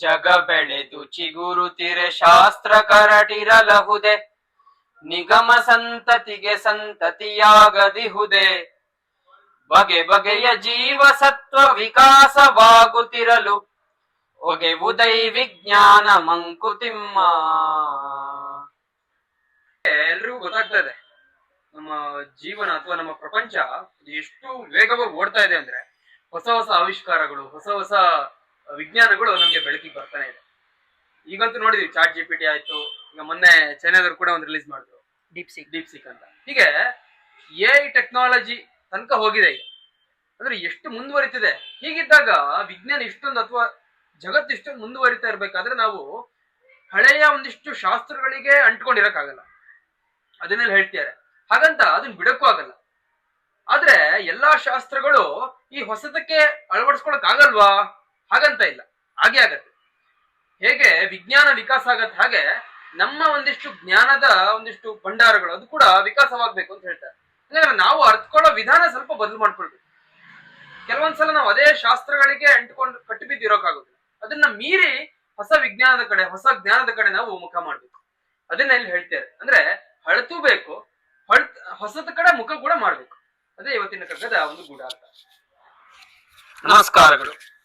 ಜಗ ಬೆಳೆದು ಚಿಗುರುತಿರೆ ಶಾಸ್ತ್ರ ಕರಟಿರಲಹುದೆ ನಿಗಮ ಸಂತತಿಗೆ ಸಂತತಿಯಾಗದಿಹುದೆ. ಬಗೆ ಬಗೆಯ ಜೀವ ಸತ್ವ ವಿಕಾಸವಾಗುತ್ತಿರಲು ಉದಯ್ ವಿಜ್ಞಾನ ಮಂಕುತಿಮ್ಮ. ಎಲ್ರಿಗೂ ಗೊತ್ತಾಗ್ತದೆ, ನಮ್ಮ ಜೀವನ ಅಥವಾ ನಮ್ಮ ಪ್ರಪಂಚ ಎಷ್ಟು ವೇಗವಾಗಿ ಓಡ್ತಾ ಇದೆ ಅಂದ್ರೆ ಹೊಸ ಹೊಸ ಆವಿಷ್ಕಾರಗಳು, ಹೊಸ ಹೊಸ ವಿಜ್ಞಾನಗಳು ನಮಗೆ ಬೆಳಕಿಗೆ ಬರ್ತಾನೆ ಇದೆ. ಈಗಂತೂ ನೋಡಿದ್ವಿ ಚಾಟ್ ಜಿ ಪಿ ಟಿ ಆಯ್ತು ಈಗ ಮೊನ್ನೆ ಚೈನಾದವ್ರು ಕೂಡ ಒಂದು ರಿಲೀಸ್ ಮಾಡಿದ್ರು. ಡೀಪ್ ಸಿಕ್ ಡೀಪ್ ಸಿಕ್ ಅಂತ. ಹೀಗೆ ಎ ಟೆಕ್ನಾಲಜಿ ತನಕ ಹೋಗಿದೆ ಈಗ. ಅಂದ್ರೆ ಎಷ್ಟು ಮುಂದುವರಿತಿದೆ. ಹೀಗಿದ್ದಾಗ ವಿಜ್ಞಾನ ಇಷ್ಟೊಂದು ಅಥವಾ ಜಗತ್ತು ಇಷ್ಟೊಂದು ಮುಂದುವರಿತಾ ಇರ್ಬೇಕಾದ್ರೆ ನಾವು ಹಳೆಯ ಒಂದಿಷ್ಟು ಶಾಸ್ತ್ರಗಳಿಗೆ ಅಂಟ್ಕೊಂಡಿರಕ್ಕಾಗಲ್ಲ. ಅದನ್ನೆಲ್ಲ ಹೇಳ್ತಿದ್ದಾರೆ. ಹಾಗಂತ ಅದನ್ನ ಬಿಡಕ್ಕೂ ಆಗಲ್ಲ. ಆದ್ರೆ ಎಲ್ಲಾ ಶಾಸ್ತ್ರಗಳು ಈ ಹೊಸದಕ್ಕೆ ಅಳವಡಿಸ್ಕೊಳಕ್ ಆಗಲ್ವಾ ಹಾಗಂತ ಇಲ್ಲ. ಹಾಗೆ ಆಗತ್ತೆ. ಹೇಗೆ ವಿಜ್ಞಾನ ವಿಕಾಸ ಆಗತ್ತೆ ಹಾಗೆ ನಮ್ಮ ಒಂದಿಷ್ಟು ಜ್ಞಾನದ ಒಂದಿಷ್ಟು ಭಂಡಾರಗಳು ಅದು ಕೂಡ ವಿಕಾಸವಾಗ್ಬೇಕು ಅಂತ ಹೇಳ್ತಾರೆ. ಅಂದ್ರೆ ನಾವು ಅರ್ಥಕೊಳ್ಳೋ ವಿಧಾನ ಸ್ವಲ್ಪ ಬದಲು ಮಾಡ್ಕೊಳ್ಬೇಕು. ಕೆಲವೊಂದ್ಸಲ ನಾವು ಅದೇ ಶಾಸ್ತ್ರಗಳಿಗೆ ಅಂಟ್ಕೊಂಡು ಕಟ್ಟಿಬಿದ್ದಿರೋಕ್ಕಾಗೋದಿಲ್ಲ. ಅದನ್ನ ಮೀರಿ ಹೊಸ ವಿಜ್ಞಾನದ ಕಡೆ, ಹೊಸ ಜ್ಞಾನದ ಕಡೆ ನಾವು ಮುಖ ಮಾಡ್ಬೇಕು. ಅದನ್ನ ಇಲ್ಲಿ ಹೇಳ್ತಾರೆ ಅಂದ್ರೆ ಹಳತು ಬೇಕು ಹಳತ್ ಹೊಸದ ಕಡೆ ಮುಖ ಕೂಡ ಮಾಡ್ಬೇಕು. ಅದೇ ಇವತ್ತಿನ ಕಗ್ಗದ ಒಂದು ಗೂಢಾರ್ಥ. ನಮಸ್ಕಾರಗಳು.